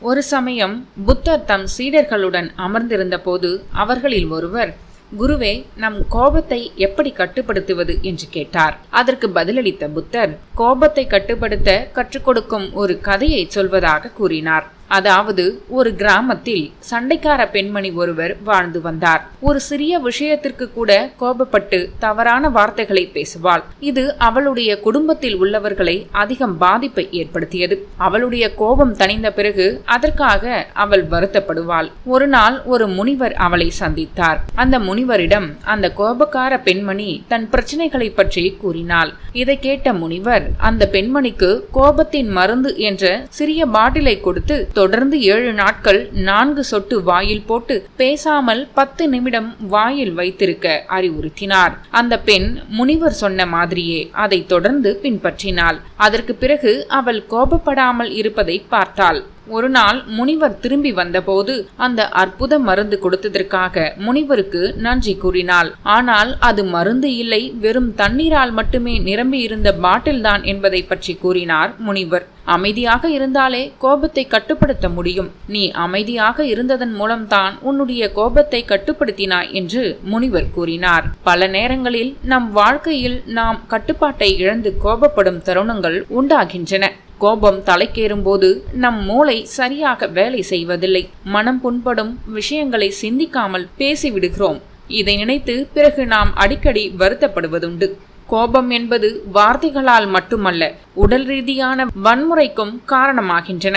ஒரு சமயம் புத்தர் தம் சீடர்களுடன் அமர்ந்திருந்த போது அவர்களில் ஒருவர் குருவே நம் கோபத்தை எப்படி கட்டுப்படுத்துவது? என்று கேட்டார். அதற்கு பதிலளித்த புத்தர் கோபத்தை கட்டுப்படுத்த கற்றுக் கொடுக்கும் ஒரு கதையை சொல்வதாக கூறினார். அதாவது ஒரு கிராமத்தில் சண்டைக்கார பெண்மணி ஒருவர் வாழ்ந்து வந்தார். ஒரு சிறிய விஷயத்திற்கு கூட கோபப்பட்டு தவறான வார்த்தைகளை பேசுவாள். இது அவளுடைய குடும்பத்தில் உள்ளவர்களை அதிகம் பாதிப்பை ஏற்படுத்தியது. அவளுடைய கோபம் தணிந்த பிறகு அதற்காக அவள் வருத்தப்படுவாள். ஒரு நாள் ஒரு முனிவர் அவளை சந்தித்தார். அந்த முனிவரிடம் அந்த கோபக்கார பெண்மணி தன் பிரச்சனைகளை பற்றி கூறினாள். இதை கேட்ட முனிவர் அந்த பெண்மணிக்கு கோபத்தின் மருந்து என்ற சிறிய பாட்டிலை கொடுத்து தொடர்ந்து ஏழு நாட்கள் நான்கு சொட்டு வாயில் போட்டு பேசாமல் பத்து நிமிடம் வாயில் வைத்திருக்க அறிவுறுத்தினார். அந்த பெண் முனிவர் சொன்ன மாதிரியே அதை தொடர்ந்து பின்பற்றினாள். அதற்கு பிறகு அவள் கோபப்படாமல் இருப்பதை பார்த்தாள். ஒரு நாள் முனிவர் திரும்பி வந்தபோது அந்த அற்புத மருந்து கொடுத்ததற்காக முனிவருக்கு நன்றி கூறினாள். ஆனால் அது மருந்து இல்லை வெறும் தண்ணீரால் மட்டுமே நிரம்பி இருந்த பாட்டில் தான் என்பதை பற்றி கூறினார் முனிவர். அமைதியாக இருந்தாலே கோபத்தை கட்டுப்படுத்த முடியும். நீ அமைதியாக இருந்ததன் மூலம்தான் உன்னுடைய கோபத்தை கட்டுப்படுத்தினாய் என்று முனிவர் கூறினார். பல நேரங்களில் நம் வாழ்க்கையில் நாம் கட்டுப்பாட்டை இழந்து கோபப்படும் தருணங்கள் உண்டாகின்றன. கோபம் தலைக்கேறும்போது நம் மூளை சரியாக வேலை செய்வதில்லை. மனம் புண்படும் விஷயங்களை சிந்திக்காமல் பேசிவிடுகிறோம். இதை நினைத்து பிறகு நாம் அடிக்கடி வருத்தப்படுவதுண்டு. கோபம் என்பது வார்த்தைகளால் மட்டுமல்ல உடல் ரீதியான வன்முறைக்கும் காரணமாகின்றன.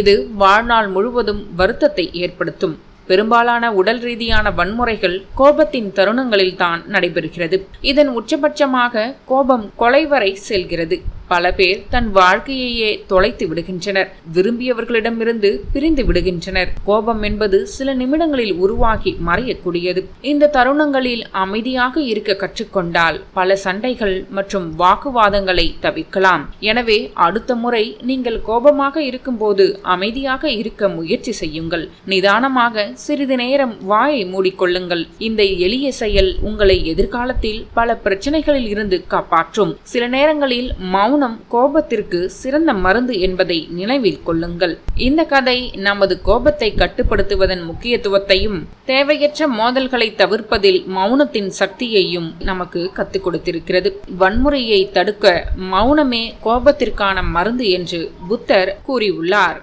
இது வாழ்நாள் முழுவதும் வருத்தத்தை ஏற்படுத்தும். பெரும்பாலான உடல் ரீதியான வன்முறைகள் கோபத்தின் தருணங்களில் தான் நடைபெறுகிறது. இதன் உச்சபட்சமாக கோபம் கொலை வரை செல்கிறது. பல பேர் தன் வாழ்க்கையையே தொலைத்து விடுகின்றனர். விரும்பியவர்களிடமிருந்து பிரிந்து விடுகின்றனர். கோபம் என்பது சில நிமிடங்களில் உருவாகி மறையக்கூடியது. இந்த தருணங்களில் அமைதியாக இருக்க கற்றுக்கொண்டால் பல சண்டைகள் மற்றும் வாக்குவாதங்களை தவிர்க்கலாம். எனவே அடுத்த முறை நீங்கள் கோபமாக இருக்கும்போது அமைதியாக இருக்க முயற்சி செய்யுங்கள். நிதானமாக சிறிது நேரம் வாயை மூடிக்கொள்ளுங்கள். இந்த எளிய செயல் உங்களை எதிர்காலத்தில் பல பிரச்சனைகளில் இருந்து காப்பாற்றும். சில நேரங்களில் மௌன மௌனம் கோபத்திற்கு சிறந்த மருந்து என்பதை நினைவில் கொள்ளுங்கள். இந்த கதை நமது கோபத்தை கட்டுப்படுத்துவதன் முக்கியத்துவத்தையும் தேவையற்ற மோதல்களை தவிர்ப்பதில் மௌனத்தின் சக்தியையும் நமக்கு கத்துக் கொடுத்திருக்கிறது. வன்முறையை தடுக்க மௌனமே கோபத்திற்கான மருந்து என்று புத்தர் கூறியுள்ளார்.